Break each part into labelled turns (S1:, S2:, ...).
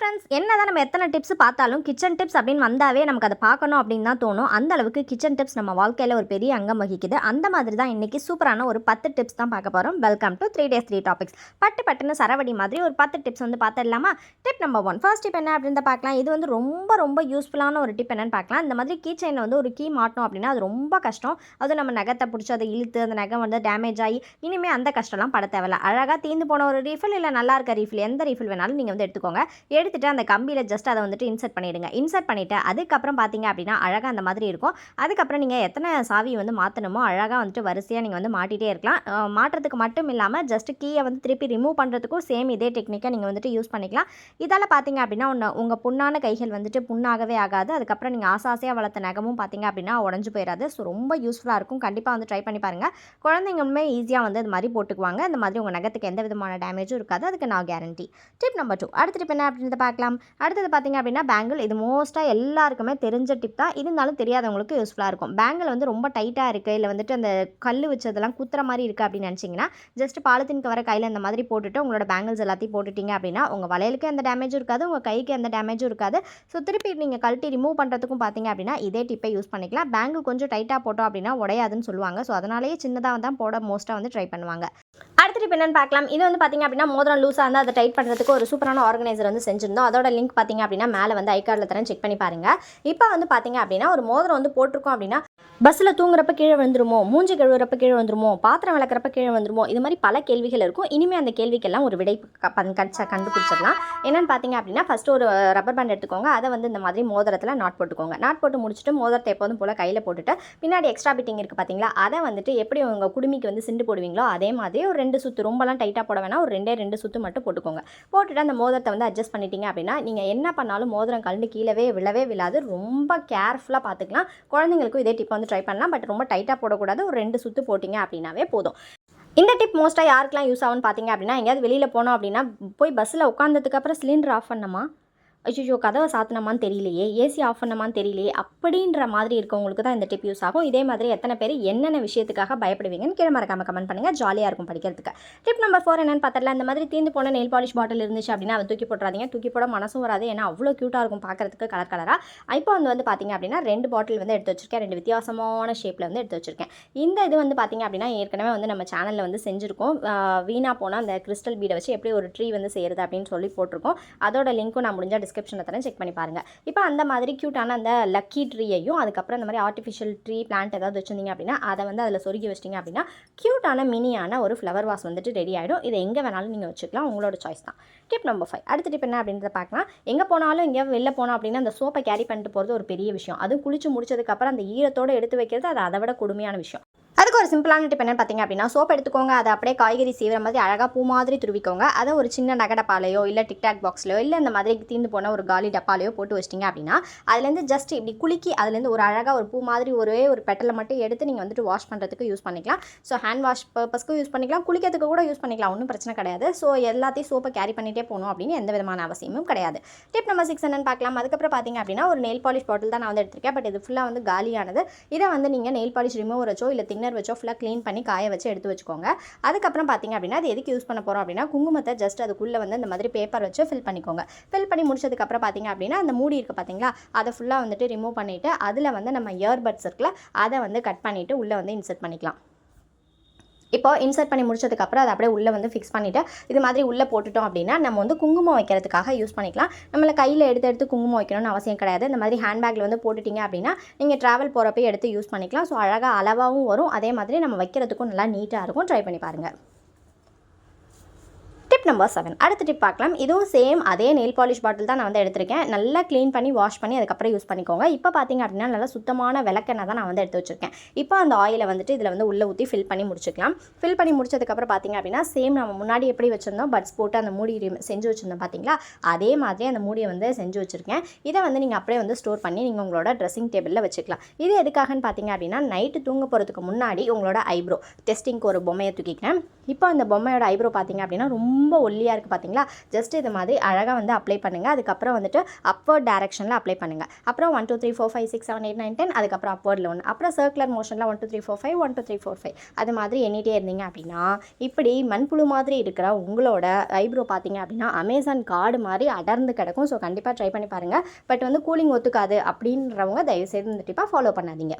S1: Friends என்ன தான் நம்ம எத்தனை டிப்ஸ் பார்த்தாலும் கிச்சன் டிப்ஸ் அப்படின்னு வந்தாவே நமக்கு அதை பார்க்கணும் அப்படின்னு தான் தோணும். அந்த அளவுக்கு கிச்சன் டிப்ஸ் நம்ம வாழ்க்கையில் ஒரு பெரிய அங்கம் வகிக்குது. அந்த மாதிரி தான் இன்றைக்கி சூப்பரான ஒரு பத்து டிப்ஸ் தான் பார்க்க போகிறோம் welcome to three days three topics பட்டு பட்டுன்னு சரவடி மாதிரி ஒரு பத்து டிப்ஸ் வந்து பார்த்துடலாமா? Tip number one first tip என்ன அப்படின்னு பார்க்கலாம். இது வந்து ரொம்ப ரொம்ப யூஸ்ஃபுல்லான ஒரு டிப் என்னன்னு பார்க்கலாம். இந்த மாதிரி கீ செயினில் வந்து ஒரு கீ மாட்டணும் அப்படின்னா அது ரொம்ப கஷ்டம். அது நம்ம நகத்தை பிடிச்சி அதை இழுத்து அந்த நகை வந்து டேமேஜ் ஆகி இனிமேல் அந்த கஷ்டம்லாம் பட தேவையில்ல. அழகாக தீந்து போன ஒரு ரீஃபில் இல்லை நல்லா இருக்க ரீஃபில் எந்த ரீஃபில் வேணாலும் நீங்கள் வந்து எடுத்துக்கோங்க. எடுத்துட்டு அந்த கம்பியில் ஜஸ்ட் அதை வந்துட்டு இன்சர்ட் பண்ணிவிடுங்க இன்சர்ட் பண்ணிவிட்டு அதுக்கப்புறம் பார்த்தீங்க அப்படின்னா அழகாக அந்த மாதிரி இருக்கும். அதுக்கப்புறம் நீங்கள் எத்தனை சாவி வந்து மாற்றணுமோ அழகாக வந்துட்டு வரிசையாக நீங்கள் வந்து மாட்டிகிட்டே இருக்கலாம். மாட்டுறதுக்கு மட்டும் இல்லாமல் ஜஸ்ட் கீயை வந்து திருப்பி ரிமூவ் பண்ணுறதுக்கும் சேம் இதே டெக்னிக்கை நீங்கள் வந்துட்டு யூஸ் பண்ணிக்கலாம். இதால் பார்த்தீங்க அப்படின்னா ஒன்று உங்கள் புண்ணான கைகள் வந்துட்டு புண்ணாகவே ஆகாது. அதுக்கப்புறம் நீங்கள் ஆசை ஆசையாக வளர்த்த நகமும் பார்த்தீங்க அப்படின்னா உடஞ்சு போயிடாது ஸோ ரொம்ப யூஸ்ஃபுல்லாக இருக்கும். கண்டிப்பாக வந்து ட்ரை பண்ணி பாருங்கள் குழந்தைங்களுமே ஈஸியாக வந்து இது மாதிரி போட்டுக்குவாங்க. இந்த மாதிரி உங்கள் நகத்துக்கு எந்த விதமான டேமேஜும் இருக்காது. அதுக்கு நான் கேரண்டி டிப் நம்பர் டூ அடுத்த டிப் என்ன அப்படின்றத பார்க்கலாம். அடுத்தது பார்த்தீங்க அப்படின்னா பேங்கிள் இது மோஸ்ட்டாக எல்லாருக்குமே தெரிஞ்ச டிப் தான். இருந்தாலும் தெரியாதவங்களுக்கு யூஸ்ஃபுல்லாக இருக்கும். பேங்கிள் வந்து ரொம்ப டைட்டாக இருக்குது இல்லை வந்துட்டு அந்த கல் வச்சதெல்லாம் குத்துற மாதிரி இருக்குது அப்படின்னு நினச்சிங்கன்னா ஜஸ்ட் பாலித்தீன் கவரை கையில் இந்த மாதிரி போட்டுட்டு உங்களோட பேங்கிள்ஸ் எல்லாத்தையும் போட்டுட்டீங்க அப்படின்னா உங்கள் வளையலுக்கு எந்த டேமேஜும் இருக்காது உங்கள் கைக்கு எந்த டேமேஜும் இருக்காது. ஸோ திருப்பி நீங்கள் கழட்டி ரிமூவ் பண்ணுறதுக்கும் பார்த்தீங்க அப்படின்னா இதே டிப்பை யூஸ் பண்ணிக்கலாம். பேங்கிள் கொஞ்சம் டைட்டாக போட்டோம் அப்படின்னா உடையாதுன்னு சொல்லுவாங்க. ஸோ அதனாலேயே சின்னதாக தான் போட மோஸ்ட்டாக வந்து ட்ரை பண்ணுவாங்க. அடுத்த டிப் பார்க்கலாம். இது வந்து பார்த்தீங்க அப்படின்னா மோதிரம் லூஸாக இருந்தால் அதை டைட் பண்ணுறதுக்கு ஒரு சூப்பரான ஆர்கனைசர் வந்து செஞ்சிருந்தோம். அதோட லிங்க் பார்த்தீங்க அப்படின்னா மேலே வந்து ஐ கார்டில் தரேன் செக் பண்ணி பாருங்க. இப்போ வந்து பார்த்தீங்க அப்படின்னா ஒரு மோதிரம் வந்து போட்டிருக்கோம் அப்படின்னா பஸ்ஸில் தூங்குறப்ப கீழே வந்துருமோ மூஞ்சி கழுவுறப்ப கீழே வந்துருமோ பாத்திரம் விளக்குறப்ப கீழே வந்துருமோ இது மாதிரி பல கேள்விகள் இருக்கும். இனிமேல் அந்த கேள்விக்கெல்லாம் ஒரு விடை க- கடிச்சா கண்டுபிடிச்சிடலாம். என்னென்னு பார்த்தீங்க அப்படின்னா ஃபஸ்ட்டு ஒரு ரப்பர் பேண்ட் எடுத்துக்கோங்க. அதை வந்து இந்த மாதிரி மோதிரத்தில் நாட் போட்டுக்கோங்க. நாட் போட்டு முடிச்சுட்டு மோதிரத்தை எப்போதும் போல் கையில் போட்டுட்டு பின்னாடி எக்ஸ்ட்ரா பிட்டிங் இருக்குது பார்த்தீங்களா அதை வந்துட்டு எப்படி உங்கள் குடுமிக்கு வந்து சிண்டு போடுவீங்களோ அதே மாதிரி ஒரு ரெண்டு சுற்று ரொம்பலாம் டைட்டாக போட வேணாம். ஒரு ரெண்டே ரெண்டு சுற்று மட்டும் போட்டுக்கோங்க. போட்டுட்டு அந்த மோதிரத்தை வந்து அட்ஜஸ்ட் பண்ணிட்டீங்க அப்படின்னா நீங்கள் என்ன பண்ணாலும் மோதிரம் கலந்து கீழவே விழவே விழாது. ரொம்ப கேர்ஃபுல்லாக பார்த்துக்கலாம் குழந்தைங்களுக்கும் இதே டிப் வந்து ட்ரை பண்ணலாம். பட் ரொம்ப டைட்டாக போடக்கூடாது. ஒரு ரெண்டு சுற்று போட்டிங்க அப்படின்னாவே போதும். இந்த டிப் மோஸ்ட்டாக யாருக்கெல்லாம் யூஸ் ஆகும்னு பார்த்தீங்க அப்படின்னா எங்கேயாவது வெளியில் போனோம் அப்படின்னா போய் பஸ்ஸில் உட்காந்ததுக்கப்புறம் சிலிண்டர் ஆஃப் பண்ணமா ஐயோ கதவை சாத்தினமான்னு தெரியலையே ஏசி ஆஃப் பண்ணமான்னு தெரியலையே அப்படின்ற மாதிரி இருக்கவங்களுக்கு தான் இந்த டிப் யூஸ் ஆகும். இதே மாதிரி எத்தனை பேர் என்னென்ன விஷயத்துக்காக பயப்படுவீங்கன்னு கீழே மறக்காம கமெண்ட் பண்ணுங்கள் ஜாலியாக இருக்கும் படிக்கிறதுக்கு. டிப் நம்பர் ஃபோர் என்னென்னு பார்த்தல இந்த மாதிரி தீந்து போன நெயில் பாலிஷ் பாட்டில் இருந்துச்சு அப்படின்னா அதை தூக்கி போட்டுறாதீங்க. தூக்கி போட மனசும் வராது. ஏன்னா அவ்வளோ க்யூட்டாக இருக்கும் பார்க்குறதுக்கு கலர் கலராக இப்போ வந்து வந்து பார்த்தீங்க அப்படின்னா ரெண்டு பாட்டில் வந்து எடுத்து வச்சிருக்கேன். ரெண்டு வித்தியாசமான ஷேப்பில் வந்து எடுத்து வச்சிருக்கேன். இந்த இது வந்து பார்த்தீங்க அப்படின்னா ஏற்கனவே வந்து நம்ம சேனலில் வந்து செஞ்சுருக்கோம். வீணாக போனால் அந்த கிறிஸ்டல் பீடை வச்சு எப்படி ஒரு ட்ரீ வந்து செய்கிறது அப்படின்னு சொல்லி போட்டிருக்கோம். அதோட லிங்க்கும் நான் முடிஞ்சால் டிஸ்கிரிப்ஷனில் தரேன் செக் பண்ணி பாருங்கள் இப்போ அந்த மாதிரி க்யூட்டான அந்த லக்கி ட்ரீயையும் அதுக்கப்புறம் இந்த மாதிரி ஆர்டிஃபிஷியல் ட்ரீ பிளான்ட் ஏதாவது வச்சிருந்தீங்க அப்படின்னா அதை வந்து அதில் சொருகி வச்சிட்டிங்க அப்படின்னா க்யூட்டான மினியான ஒரு ஃப்ளவர் வாஸ் வந்துட்டு ரெடி ஆகிடும் இதை எங்கே வேணாலும் நீங்கள் வச்சுக்கலாம். உங்களோட சாய்ஸ் தான். டிப் நம்பர் ஃபைவ் அடுத்த டிப் என்ன அப்படின்றத பார்க்கலாம். எங்கே போனாலும் எங்கேயா வெளில போனோம் அப்படின்னா அந்த சோப்பை கேரி பண்ணிட்டு போகிறது ஒரு பெரிய விஷயம். அதுவும் குளிச்சு முடிச்சதுக்கப்புறம் அந்த ஈரத்தோடு எடுத்து வைக்கிறது அது அதை விட கொடுமையான விஷயம். ஒரு சிம்பிளான டிப் என்னென்னு பார்த்தீங்க அப்படின்னா சோப் எடுத்துக்கோங்க. அதை அப்படியே காய்கறி சீவிர மாதிரி அழகாக பூ மாதிரி துருவிக்கோங்க. அதை ஒரு சின்ன நகடப்பாலையோ இல்லை டிக்டாக் பாக்ஸ்லையோ இல்லை இந்த மாதிரி தீர்ந்து போன ஒரு காலி டப்பாலையோ போட்டு வச்சிட்டிங்க அப்படின்னா அதுலேருந்து ஜஸ்ட் இப்படி குலுக்கி அதுலேருந்து ஒரு அழகாக ஒரு பூ மாதிரி ஒரே ஒரு பெட்டலை மட்டும் எடுத்து நீங்கள் வந்துட்டு வாஷ் பண்ணுறதுக்கு யூஸ் பண்ணிக்கலாம். ஸோ ஹேண்ட் வாஷ் பர்பஸ்க்கும் யூஸ் பண்ணிக்கலாம். குளிக்கிறதுக்கு கூட யூஸ் பண்ணிக்கலாம். ஒன்றும் பிரச்சனை கிடையாது. ஸோ எல்லாத்தையும் சோப்பை கேரி பண்ணிகிட்டே போகணும் அப்படின்னு எந்த விதமான அவசியமும் கிடையாது. டிப் நம்பர் சிக்ஸ் என்னென்னு பார்க்கலாம் அதுக்கப்புறம் பார்த்தீங்க அப்படின்னா ஒரு நெயில் பாலிஷ் பாட்டில் தான் நான் வந்து எடுத்திருக்கேன். பட் இது ஃபுல்லாக வந்து காலியானது. இதை வந்து நீங்கள் நெயில் பாலிஷ் ரிமூவர் வச்சோ இல்லை தின்னர் வச்சோ ஃபுல்லாக க்ளீன் பண்ணி காய வச்சு எடுத்து வச்சுக்கோங்க. அதுக்கப்புறம் பார்த்திங்க அப்படின்னா அது எதுக்கு யூஸ் பண்ண போகிறோம் அப்படின்னா குங்குமத்தை ஜஸ்ட் அதுக்குள்ளே வந்து இந்த மாதிரி பேப்பர் வச்சு ஃபில் பண்ணிக்கோங்க. ஃபில் பண்ணி முடிச்சதுக்கப்புறம் பார்த்தீங்க அப்படின்னா அந்த மூடி இருக்குது பார்த்தீங்களா அதை ஃபுல்லாக வந்துட்டு ரிமூவ் பண்ணிவிட்டு அதில் வந்து நம்ம இயர்பட்ஸ் இருக்குல்ல அதை வந்து கட் பண்ணிவிட்டு உள்ளே வந்து இன்சர்ட் பண்ணிக்கலாம். இப்போ இன்சர்ட் பண்ணி முடிச்சதுக்கப்புறம் அதை அப்படியே உள்ளே வந்து ஃபிக்ஸ் பண்ணிவிட்டு இது மாதிரி உள்ளே போட்டுட்டோம் அப்படின்னா நம்ம வந்து குங்குமம் வைக்கிறதுக்காக யூஸ் பண்ணிக்கலாம். நம்மளை கையில் எடுத்து எடுத்து குங்குமம் வைக்கணும்னு அவசியம் கிடையாது. இந்த மாதிரி ஹேண்ட்பேக்கில் வந்து போட்டுட்டிங்க அப்படின்னா நீங்கள் ட்ராவல் போகிறப்ப எடுத்து யூஸ் பண்ணிக்கலாம். ஸோ அழகாக அளவாகவும் வரும். அதே மாதிரி நம்ம வைக்கிறதுக்கும் நல்லா நீட்டாக இருக்கும். ட்ரை பண்ணி பாருங்கள் டிப் நம்பர் செவன் அடுத்த டிப் பார்க்கலாம். இதுவும் சேம் அதே நெயில் பாலிஷ் பாட்டில் தான் நான் வந்து எடுத்திருக்கேன். நல்லா க்ளீன் பண்ணி வாஷ் பண்ணி அதுக்கப்புறம் யூஸ் பண்ணிக்கோங்க. இப்போ பார்த்தீங்க அப்படின்னா நல்லா சுத்தமான விளக்கெண்ணெய் தான் நான் வந்து எடுத்து வச்சிருக்கேன். இப்போ அந்த ஆயிலை வந்துட்டு இதில் வந்து உள்ளே ஊற்றி ஃபில் பண்ணி முடிச்சுக்கலாம். ஃபில் பண்ணி முடிச்சதுக்கப்புறம் பார்த்தீங்க அப்படின்னா சேம் நம்ம முன்னாடி எப்படி வச்சுருந்தோம் பட்ஸ் போட்டு அந்த மூடி செஞ்சு வச்சிருந்தோம் பார்த்தீங்களா அதே மாதிரி அந்த மூடியை வந்து செஞ்சு வச்சுருக்கேன். இதை வந்து நீங்கள் அப்படியே வந்து ஸ்டோர் பண்ணி நீங்கள் உங்களோட ட்ரெஸ்ஸிங் டேபிளில் வச்சுக்கலாம். இது எதுக்காகன்னு பார்த்தீங்க அப்படின்னா நைட்டு தூங்க போகிறதுக்கு முன்னாடி உங்களோட ஐப்ரோ டெஸ்டிங்க்கு ஒரு பொம்மையை தூக்கிக்கிறேன். இப்போ அந்த பொம்மையோட ஐப்ரோ பார்த்தீங்க அப்படின்னா ரொம்ப ரொம்ப ஒல்லியாக இருக்குது பார்த்தீங்களா ஜஸ்ட் இது மாதிரி அழகாக வந்து அப்ளை பண்ணுங்கள் அதுக்கப்புறம் வந்துட்டு அப்வர்ட் டேரக்ஷனில் அப்ளை பண்ணுங்கள் அப்புறம் one two three four five six seven eight nine ten அதுக்கப்புறம் அப்வர்டில் ஒன்று அப்புறம் சர்க்குலர் மோஷனில் one two three four five one two three four five அது மாதிரி எண்ணிட்டே இருந்தீங்க அப்படின்னா இப்படி மண்புழு மாதிரி இருக்கிற உங்களோட ஐப்ரோ பார்த்தீங்க அப்படின்னா அமேசான் கார்டு மாதிரி அடர்ந்து கிடக்கும். ஸோ கண்டிப்பாக ட்ரை பண்ணி பாருங்கள் பட் வந்து கூலிங் ஒத்துக்காது அப்படின்றவங்க தயவுசெய்து இந்த டிப்பாக ஃபாலோ பண்ணாதீங்க.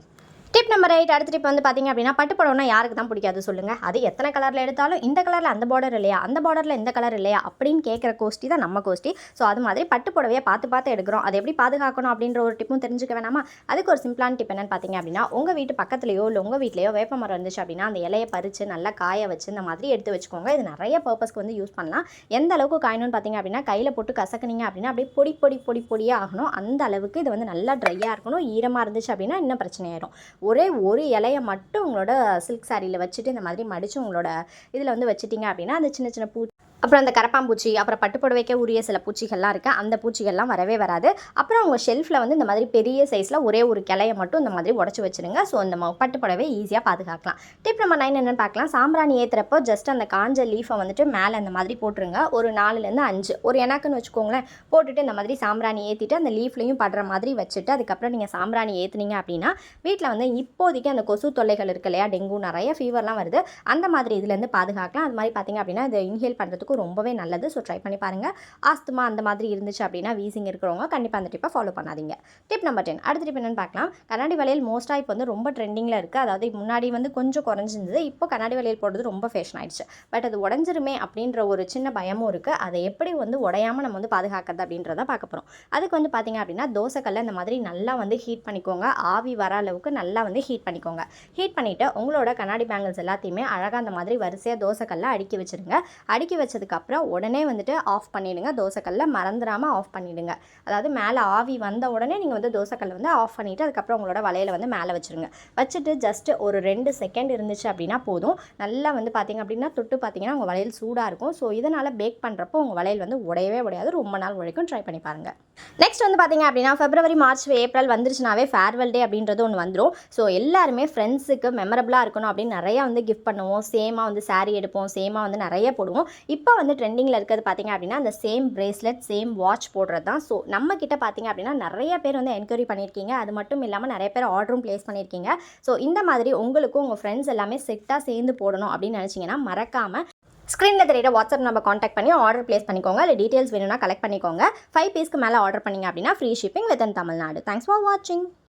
S1: டிப் நம்பர் எயிட் அடுத்த டிப் வந்து பார்த்தீங்க அப்படின்னா பட்டு புடவைனா யாருக்கு தான் பிடிக்காது சொல்லுங்கள் அது எத்தனை கலரில் எடுத்தாலும் இந்த கலரில் அந்த பார்டர் இல்லையா அந்த பார்டரில் இந்த கலர் இல்லையா அப்படின்னு கேட்குற கோஷ்டி தான் நம்ம கோஷ்டி. ஸோ அது மாதிரி பட்டு புடவையை பார்த்து பார்த்து எடுக்கிறோம். அதை எப்படி பாதுகாக்கணும் அப்படின்ற ஒரு டிப்பும் தெரிஞ்சுக்க வேணாமா? அதுக்கு ஒரு சிம்பிளான டிப் என்னன்னு பார்த்தீங்க அப்படின்னா உங்கள் வீட்டு பக்கத்துலையோ இல்லை உங்கள் வீட்லையோ வேப்ப மரம் இருந்துச்சு அப்படின்னா அந்த இலையை பறித்து நல்லா காய வச்சு இந்த மாதிரி எடுத்து வச்சுக்கோங்க. இது நிறைய பர்பஸ்க்கு வந்து யூஸ் பண்ணலாம். எந்த அளவுக்கு காயணும்னு பார்த்தீங்க அப்படின்னா கையில் போட்டு கசக்குனீங்க அப்படின்னா அப்படியே பொடி பொடி பொடி பொடியாக ஆகணும். அந்த அளவுக்கு இது வந்து நல்லா ட்ரையாக இருக்கணும். ஈரமாக இருந்துச்சு அப்படின்னா இன்னும் பிரச்சனையாயிடும் ஒரே ஒரு இலையை மட்டும் உங்களோட சில்க் சாரியில் வச்சுட்டு இந்த மாதிரி மடித்து உங்களோட இதில் வந்து வச்சுட்டிங்க அப்படின்னா அந்த சின்ன சின்ன பூ அப்புறம் அந்த கரப்பாம்பூச்சி அப்புறம் பட்டு உரிய சில பூச்சிகள்லாம் இருக்குது அந்த பூச்சிகள்லாம் வரவே வராது. அப்புறம் உங்கள் ஷெல்ஃபில் வந்து இந்த மாதிரி பெரிய சைஸில் ஒரே ஒரு கிளையை மட்டும் இந்த மாதிரி உடச்சி வச்சுருங்க. ஸோ இந்த பட்டுப்புடவை பட்டு ஈஸியாக பாதுகாக்கலாம். டிப் நம்ம நைன் என்னென்னு பார்க்கலாம் சாம்பிராணி ஏற்றுறப்போ ஜஸ்ட் அந்த காஞ்ச லீஃபை வந்துட்டு மேலே அந்த மாதிரி போட்டுருங்க. ஒரு நாலுலேருந்து அஞ்சு. ஒரு எனக்குன்னு வச்சுக்கோங்களேன். போட்டுட்டு இந்த மாதிரி சாம்பிராணி ஏற்றிட்டு அந்த லீஃப்லையும் படுற மாதிரி வச்சுட்டு அதுக்கப்புறம் நீங்கள் சாம்பிராணி ஏற்றுனீங்க அப்படின்னா வீட்டில் வந்து இப்போதைக்கு அந்த கொசு தொல்லைகள் இருக்கு இல்லையா? டெங்கு நிறைய ஃபீவர்லாம் வருது. அந்த மாதிரி இதுலேருந்து பாதுகாக்கலாம். அது மாதிரி பார்த்தீங்க அப்படின்னா இதை இன்ஹேல் உடம்புக்கும் ரொம்பவே நல்லது. ஸோ ட்ரை பண்ணி பாருங்கள் ஆஸ்துமா அந்த மாதிரி இருந்துச்சு அப்படின்னா வீசிங் இருக்கிறவங்க கண்டிப்பாக அந்த டிப்பை ஃபாலோ பண்ணாதீங்க. டிப் நம்பர் டென் அடுத்த டிப் என்னன்னு பார்க்கலாம். கண்ணாடி வளையல் மோஸ்ட்டாக இப்போ வந்து ரொம்ப ட்ரெண்டிங்கில் இருக்குது அதாவது முன்னாடி வந்து கொஞ்சம் குறைஞ்சிருந்தது. இப்போ கண்ணாடி வளையல் போடுறது ரொம்ப ஃபேஷன் ஆயிடுச்சு. பட் அது உடஞ்சிருமே அப்படின்ற ஒரு சின்ன பயமும் இருக்குது அதை எப்படி வந்து உடையாமல் நம்ம வந்து பாதுகாக்கிறது அப்படின்றத பார்க்க போகிறோம் அதுக்கு வந்து பார்த்தீங்க அப்படின்னா தோசைக்கல்ல இந்த மாதிரி நல்லா வந்து ஹீட் பண்ணிக்கோங்க. ஆவி வர அளவுக்கு நல்லா வந்து ஹீட் பண்ணிக்கோங்க. ஹீட் பண்ணிவிட்டு உங்களோட கண்ணாடி பேங்கிள்ஸ் எல்லாத்தையுமே அழகாக அந்த மாதிரி வரிசையாக தோசைக்கல்ல அடுக்கி வச்சுருங்க. அடுக்கி வச்சதுக்கப்புறம் உடனே வந்துட்டு ஆஃப் பண்ணிவிடுங்க தோசைக்கல்ல மறந்துடாமல் ஆஃப் பண்ணிவிடுங்க அதாவது மேலே ஆவி வந்த உடனே நீங்கள் வந்து தோசைக்கல்ல வந்து ஆஃப் பண்ணிவிட்டு அதுக்கப்புறம் உங்களோட வலையில் வந்து மேலே வச்சுருங்க. வச்சுட்டு ஜஸ்ட் ஒரு ரெண்டு செகண்ட் இருந்துச்சு அப்படின்னா போதும். நல்லா வந்து பார்த்தீங்க அப்படின்னா தொட்டு பார்த்தீங்கன்னா உங்கள் வளையல் சூடாக இருக்கும். ஸோ இதனால் பேக் பண்ணுறப்போ உங்கள் வளையல் வந்து உடையவே உடையாது. ரொம்ப நாள் வரைக்கும் ட்ரை பண்ணி பாருங்கள் நெக்ஸ்ட் வந்து பார்த்தீங்க அப்படின்னா ஃபெப்ரவரி மார்ச் ஏப்ரல் வந்துருச்சுனாவே ஃபேர்வெல் டே அப்படின்றது ஒன்று வந்துடும் ஸோ எல்லாருமே ஃப்ரெண்ட்ஸுக்கு மெமரபுளாக இருக்கணும் அப்படின்னு நிறையா வந்து கிஃப்ட் பண்ணுவோம். சேமாக வந்து saree எடுப்போம். சேமாக வந்து நிறைய போடுவோம். இப்போ இப்போ வந்து ட்ரெண்டிங்கில் இருக்கிறது பார்த்தீங்க அப்படின்னா அந்த சேம் பிரேஸ்லெட் சேம் வாட்ச் போடுறது தான். ஸோ நம்ம கிட்ட பார்த்தீங்க அப்படின்னா நிறைய பேர் வந்து என்கொயரி பண்ணியிருக்கீங்க. அது மட்டும் இல்லாமல் நிறைய பேர் ஆர்டரும் ப்ளேஸ் பண்ணியிருக்கீங்க. ஸோ இந்த மாதிரி உங்களுக்கும் உங்கள் ஃப்ரெண்ட்ஸ் எல்லாமே செட்டாக சேர்ந்து போடணும் அப்படின்னு நினச்சிங்கன்னா மறக்காமல் ஸ்க்ரீனில் தெரியுற வாட்ஸ்அப் நம்ம காண்டாக்ட் பண்ணி ஆர்டர் ப்ளேஸ் பண்ணிக்கோங்க. இல்லை டீட்டெயில்ஸ் வேணும்னா கலெக்ட் பண்ணிக்கோங்க. ஃபைவ் பீஸ்க்கு மேலே ஆர்டர் பண்ணிங்க அப்படின்னா free shipping with Tamil Nadu. Thanks for வாட்சிங்